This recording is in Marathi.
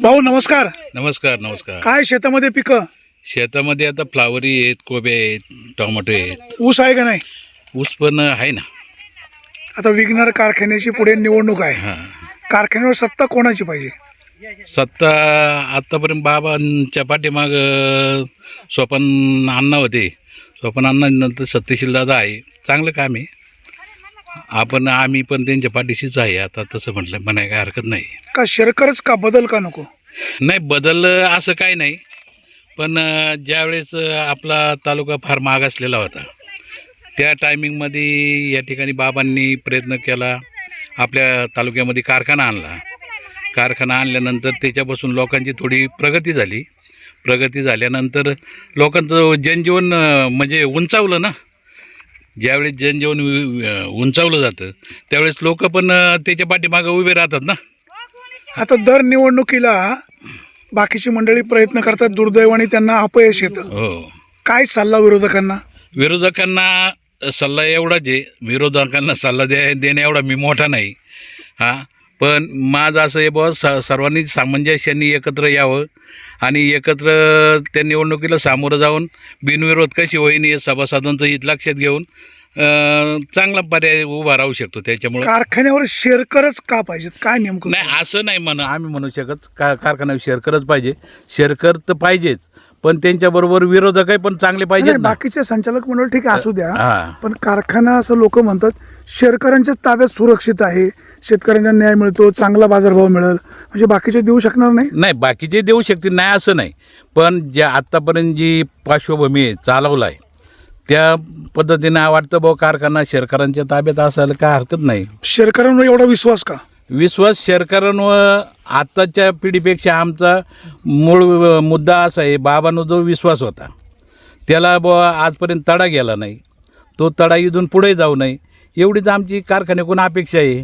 भाऊ नमस्कार. नमस्कार नमस्कार. काय शेतामध्ये पिकं? शेतामध्ये आता फ्लावरी आहेत कोबे आहेत टोमॅटो आहेत. ऊस आहे का नाही? ऊस पण आहे ना. आता विघ्नर कारखान्याची पुढे निवडणूक आहे. हां. कारखान्यावर सत्ता कोणाची पाहिजे? सत्ता आत्तापर्यंत बाबांच्या पाठीमाग स्वपन अण्णा होते. स्वपन अण्णा नंतर सत्यशील दादा आहे. चांगलं काम आहे. आपण आम्ही पण त्यांच्या पाठीशीच आहे. आता तसं म्हटलं म्हणाय काय हरकत नाही. का शेरकरच का? बदल का नको? नाही बदल असं काही नाही. पण ज्यावेळेस आपला तालुका फार महाग असलेला होता त्या टायमिंगमध्ये या ठिकाणी बाबांनी प्रयत्न केला आपल्या तालुक्यामध्ये कारखाना आणला. कारखाना आणल्यानंतर त्याच्यापासून लोकांची थोडी प्रगती झाली. प्रगती झाल्यानंतर लोकांचं जनजीवन म्हणजे उंचावलं ना. ज्यावेळेस जनजीवन उंचावलं जातं त्यावेळेस लोक पण त्याच्या पाठीमागं उभे राहतात ना? आता दर निवडणुकीला बाकीची मंडळी प्रयत्न करतात दुर्दैवाने त्यांना अपयश येतं. हो. काय सल्ला विरोधकांना? विरोधकांना सल्ला एवढाच आहे. विरोधकांना सल्ला द्या देण्या एवढा मी मोठा नाही. हां? पण माझं असं आहे बुवा स सर्वांनी सामंजस्याने एकत्र यावं आणि एकत्र त्या निवडणुकीला सामोरं जाऊन बिनविरोध कशी होईन हे सभासदांचं हित लक्षात घेऊन अं, चांगला पर्याय उभा राहू शकतो त्याच्यामुळं. कारखान्यावर शेरकरच का पाहिजेत? काय नेमकं नाही असं नाही म्हणा. आम्ही म्हणू शकत का कारखाना शेअरकरच पाहिजे. शेअरकर तर पाहिजेच. पण त्यांच्याबरोबर विरोधकही पण चांगले नाही, ना. बाकीचे संचालक मंडळ ठीक आहे असू द्या. हां. पण कारखाना असं लोक म्हणतात शेतकऱ्यांच्या ताब्यात सुरक्षित आहे शेतकऱ्यांना न्याय मिळतो चांगला बाजारभाव मिळेल. म्हणजे बाकीचे देऊ शकणार नाही? नाही बाकीचे देऊ शकतील नाही असं नाही. पण ज्या आत्तापर्यंत जी पार्श्वभूमी आहे चालवला आहे त्या पद्धतीनं वाटतं भाऊ कारखाना शेतकऱ्यांच्या ताब्यात असायला काय हरकत नाही. शेतकऱ्यांवर एवढा विश्वास का? विश्वास शेतकऱ्यांवर आत्ताच्या पिढीपेक्षा आमचा मूळ मुद्दा असा आहे बाबांनो जो विश्वास होता त्याला बुवा आजपर्यंत तडा गेला नाही. तो तडा इथून पुढे जाऊ नये. एवढीच आमची कारखान्याकडून अपेक्षा आहे.